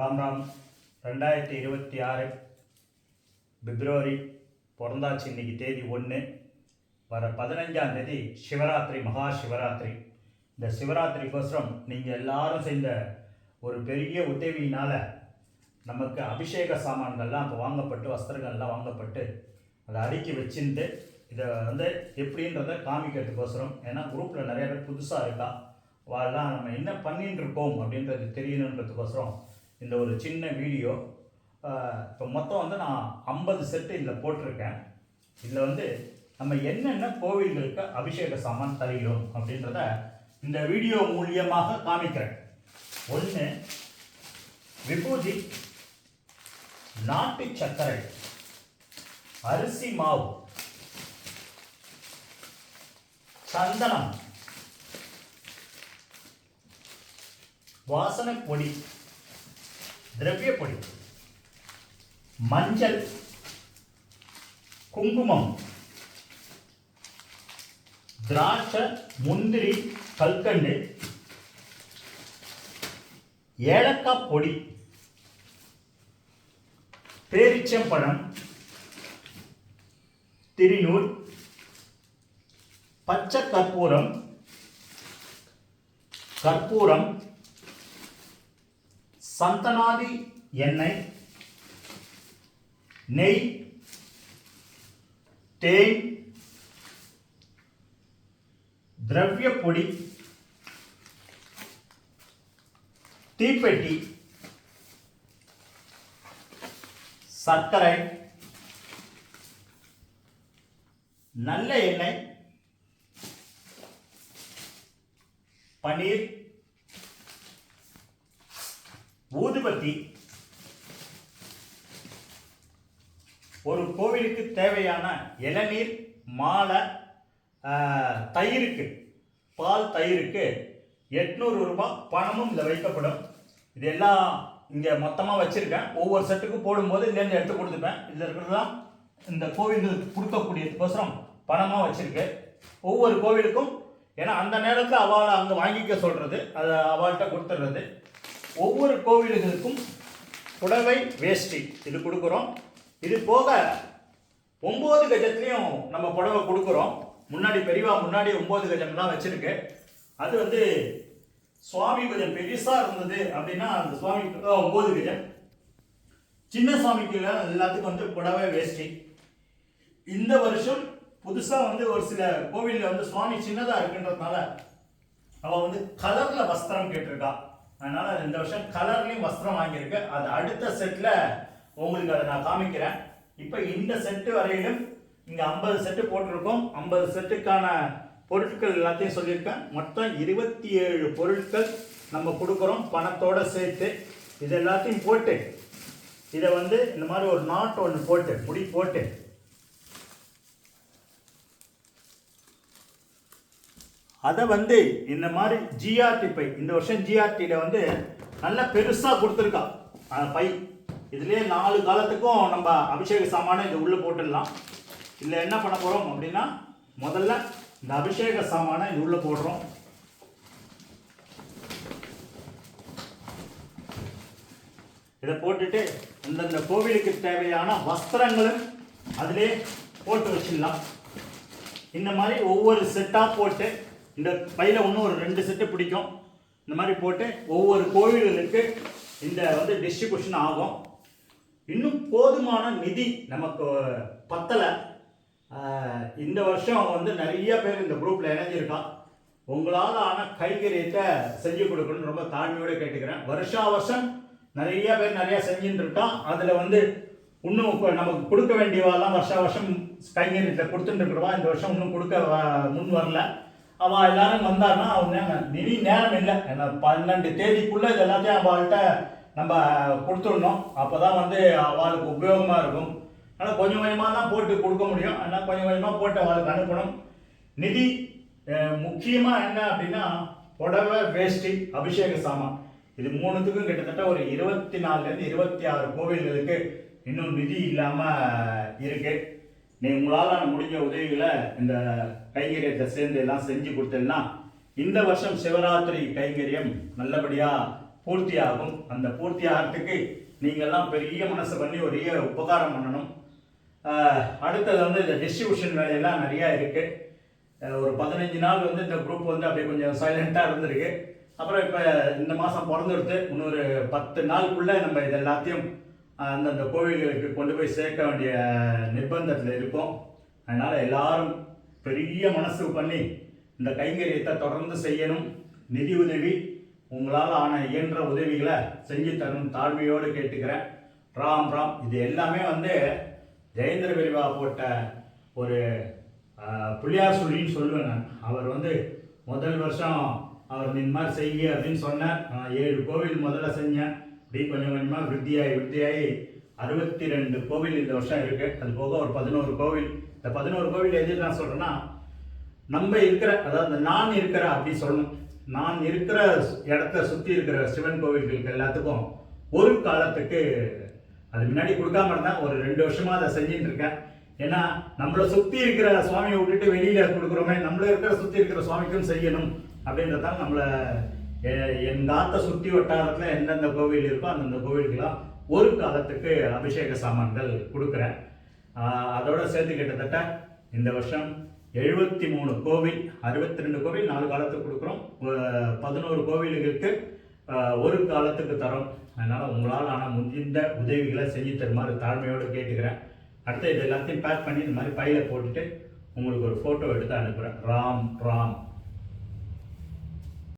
ராம் ராம். ரெண்டாயிரத்தி இருபத்தி ஆறு பிப்ரவரி பிறந்தாச்சு இன்னைக்கு தேதி ஒன்று வர பதினஞ்சாம் தேதி சிவராத்திரி மகா சிவராத்திரி. இந்த சிவராத்திரிக்கோசரம் நீங்கள் எல்லாரும் செய்த ஒரு பெரிய உதவியினால் நமக்கு அபிஷேக சாமான்கள்லாம் இப்போ வாங்கப்பட்டு வஸ்திரங்கள்லாம் வாங்கப்பட்டு அதை அடுக்கி வச்சிருந்து இதை வந்து எப்படின்றத காமிக்கிறதுக்கோசரம் ஏன்னா குரூப்பில் நிறைய பேர் புதுசாக இருக்கா. வாழலாம் நம்ம என்ன பண்ணிட்டு இருக்கோம் அப்படின்றது தெரியணுன்றதுக்கோசரம் இந்த ஒரு சின்ன வீடியோ. இப்போ மொத்தம் வந்து நான் ஐம்பது செட்டு இதில் போட்டிருக்கேன். இதில் வந்து நம்ம என்னென்ன கோவில்களுக்கு அபிஷேக சாமான் தருகிறோம் அப்படின்றத இந்த வீடியோ மூலியமாக காமிக்கிறேன். ஒன்று விபூதி நாட்டு சர்க்கரை அரிசி மாவு சந்தனம் வாசனை பொடி திரவிய பொடி. மஞ்சள். குங்குமம். திராட்சை முந்திரி கல்கண்டு. ஏலக்காய் பொடி. பேரிச்சம்பழம் திரிநூல். பச்சை கற்பூரம். கற்பூரம். சந்தனாதி எண்ணெய் நெய் தேன் திரவிய பொடி தீப்பெட்டி சர்க்கரை நல்ல எண்ணெய் பன்னீர் ஊதுபத்தி ஒரு கோவிலுக்கு தேவையான இளநீர் மாலை தயிருக்கு பால் தயிருக்கு எட்நூறு ரூபாய் பணமும் இதில் வைக்கப்படும். இது எல்லாம் இங்கே மொத்தமாக வச்சுருக்கேன். ஒவ்வொரு செட்டுக்கும் போடும்போது இங்கேருந்து எடுத்து கொடுத்துப்பேன். இதில் இருக்கிறதுலாம் இந்த கோவில்களுக்கு கொடுக்கக்கூடியதுக்கோசரம் பணமாக வச்சுருக்கு. ஒவ்வொரு கோவிலுக்கும் ஏன்னா அந்த நேரத்தில் அவளை அங்கே வாங்கிக்க சொல்கிறது அதை அவள்கிட்ட கொடுத்துட்றது ஒவ்வொரு கோவில்களுக்கும் புடவை வேஷ்டி இது கொடுக்குறோம். இது போக ஒம்பது கஜத்துலேயும் நம்ம புடவை கொடுக்குறோம். முன்னாடி பெரியவா முன்னாடி ஒம்பது கஜம்லாம் வச்சுருக்கு. அது வந்து சுவாமி கொஞ்சம் பெருசாக இருந்தது அப்படின்னா அந்த சுவாமி ஒம்பது கஜம். சின்ன சுவாமிக்கு எல்லாத்துக்கும் வந்து புடவை வேஷ்டி. இந்த வருஷம் புதுசாக வந்து ஒரு சில கோவிலில் வந்து சுவாமி சின்னதாக இருக்குன்றதுனால அவள் வந்து கலரில் வஸ்திரம் கேட்டிருக்கா. அதனால இந்த வருஷம் கலர்லையும் வஸ்திரம் வாங்கியிருக்கு. அது அடுத்த செட்டில் உங்களுக்கு அதை நான் காமிக்கிறேன். இப்போ இந்த செட்டு வரையிலும் இங்கே ஐம்பது செட்டு போட்டிருக்கோம். ஐம்பது செட்டுக்கான பொருட்கள் எல்லாத்தையும் சொல்லியிருக்கேன். மொத்தம் இருபத்தி ஏழு பொருட்கள் நம்ம கொடுக்குறோம். பணத்தோட சேர்த்து இது எல்லாத்தையும் போட்டு இதை வந்து இந்த மாதிரி ஒரு நாட் ஒன்று போட்டு முடி போட்டு அதை வந்து இந்த மாதிரி ஜிஆர்டி பை இந்த வருஷம் ஜிஆர்டியில் வந்து நல்லா பெருசாக கொடுத்துருக்கா. அந்த பை. இதுலேயே நாலு காலத்துக்கும் நம்ம அபிஷேக சாமானை இது உள்ளே போட்டுடலாம். இதில் என்ன பண்ண போகிறோம் அப்படின்னா முதல்ல இந்த அபிஷேக சாமானை இது உள்ளே போடுறோம். இதை போட்டுட்டு அந்தந்த கோவிலுக்கு தேவையான வஸ்திரங்களும் அதிலே போட்டு வச்சிடலாம். இந்த மாதிரி ஒவ்வொரு செட்டாக போட்டு இந்த பையில் இன்னும் ஒரு ரெண்டு செட்டு பிடிக்கும். இந்த மாதிரி போட்டு ஒவ்வொரு கோவில்களுக்கு இந்த வந்து டிஸ்ட்ரிபியூஷன் ஆகும். இன்னும் போதுமான நிதி நமக்கு பத்தலை. இந்த வருஷம் வந்து நிறைய பேர் இந்த குரூப்பில் இணைஞ்சிருக்கான் உங்களால் ஆன கைகரியத்தை செஞ்சு கொடுக்கணும்னு ரொம்ப தாழ்மையோடு கேட்டுக்கிறேன். வருஷா வருஷம் நிறைய பேர் நிறையா செஞ்சுட்டு இருக்கான் அதில் வந்து இன்னும் இப்போ நமக்கு கொடுக்க வேண்டியவாலாம் வருஷா வருஷம் கைங்கரியத்தை கொடுத்துட்டு இருக்கிறவா. இந்த வருஷம் இன்னும் கொடுக்க வ- முன் வரல. அவள் எல்லாரும் வந்தார்னா அவங்க நிதி நேரம் இல்லை. ஏன்னா பன்னெண்டு தேதிக்குள்ளே இது எல்லாத்தையும் அவள்கிட்ட நம்ம கொடுத்துடணும். அப்போ தான் வந்து அவளுக்கு உபயோகமாக இருக்கும். ஆனால் கொஞ்சம் கொஞ்சமாக தான் போட்டு கொடுக்க முடியும். ஆனால் கொஞ்சம் கொஞ்சமாக போட்டு அவளுக்கு அனுப்பணும். நிதி முக்கியமாக என்ன அப்படின்னா புடவை வேஷ்டி அபிஷேக சாமான். இது மூணுத்துக்கும் கிட்டத்தட்ட ஒரு இருபத்தி நாலுலேருந்து இருபத்தி ஆறு கோவில்களுக்கு இன்னும் நிதி இல்லாமல் இருக்குது நீ உங்களால் முடிஞ்ச உதவிகளை இந்த கைங்கரியத்தை சேர்ந்து எல்லாம் செஞ்சு கொடுத்தேன்னா இந்த வருஷம் சிவராத்திரி கைங்கரியம் நல்லபடியாக பூர்த்தியாகும். அந்த பூர்த்தி ஆகிறதுக்கு நீங்கள்லாம் பெரிய மனசு பண்ணி ஒரு உபகாரம் பண்ணணும். அடுத்தது வந்து இந்த டிஸ்ட்ரிபியூஷன் வேலையெல்லாம் நிறையா இருக்குது ஒரு பதினஞ்சு நாள் வந்து இந்த குரூப் வந்து அப்படியே கொஞ்சம் சைலண்ட்டாக இருந்திருக்கு. அப்புறம் இப்போ இந்த மாதம் பிறந்துடுத்து இன்னொரு பத்து நாளுக்குள்ளே நம்ம இது எல்லாத்தையும் அந்தந்த கோவில்களுக்கு கொண்டு போய் சேர்க்க வேண்டிய நிர்பந்தத்தில் இருக்கோம். அதனால் எல்லாரும் பெரிய மனசு பண்ணி இந்த கைங்கரியத்தை தொடர்ந்து செய்யணும். நிதி உதவி உங்களால் ஆன இயன்ற உதவிகளை செஞ்சு தரணும் தாழ்மையோடு கேட்டுக்கிறேன். ராம் ராம். இது எல்லாமே வந்து ஜெயேந்திர பெரிவா போட்ட ஒரு புள்ளியார் சொல்லின்னு சொல்லுவேன் நான். அவர் வந்து முதல் வருஷம் அவர் இந்த மாதிரி செய்ய அப்படின்னு சொன்னார். நான் ஏழு கோவில் முதல்ல செஞ்சேன். அப்படி கொஞ்சம் கொஞ்சமாக விருத்தியாகி விருத்தியாகி அறுபத்தி ரெண்டு கோவில் இந்த வருஷம் இருக்கு. அது போக ஒரு பதினோரு கோவில். இந்த பதினோரு கோவில் எது நான் சொல்றேன்னா நம்ம இருக்கிற அதாவது நான் இருக்கிற அப்படின்னு சொல்லணும். நான் இருக்கிற இடத்த சுற்றி இருக்கிற சிவன் கோவில்களுக்கு எல்லாத்துக்கும் ஒரு காலத்துக்கு அது முன்னாடி கொடுக்காம இருந்தேன் ஒரு ரெண்டு வருஷமா அதை செஞ்சுட்டு இருக்கேன். ஏன்னா நம்மளை சுற்றி இருக்கிற சுவாமியை விட்டுட்டு வெளியில கொடுக்குறோமே நம்மள இருக்கிற சுற்றி இருக்கிற சுவாமிக்கும் செய்யணும் அப்படின்றதால நம்மளை எங்கள் என் சுற்றி வட்டாரத்தில் எந்தெந்த கோவில் இருக்கோ அந்தந்த கோவிலுக்கெல்லாம் ஒரு காலத்துக்கு அபிஷேக சாமான்கள் கொடுக்குறேன். அதோட சேர்த்து கிட்டத்தட்ட இந்த வருஷம் எழுபத்தி மூணு கோவில் அறுபத்தி ரெண்டு கோவில் நாலு காலத்துக்கு கொடுக்குறோம். பதினோரு கோவில்களுக்கு ஒரு காலத்துக்கு தரோம். அதனால் உங்களால் ஆனால் முடிந்த உதவிகளை செஞ்சு தருமாறு தாழ்மையோடு கேட்டுக்கிறேன். அடுத்து இது எல்லாத்தையும் பேக் பண்ணி இந்த மாதிரி பையில போட்டுட்டு உங்களுக்கு ஒரு ஃபோட்டோ எடுத்து அனுப்புகிறேன் ராம் ராம்.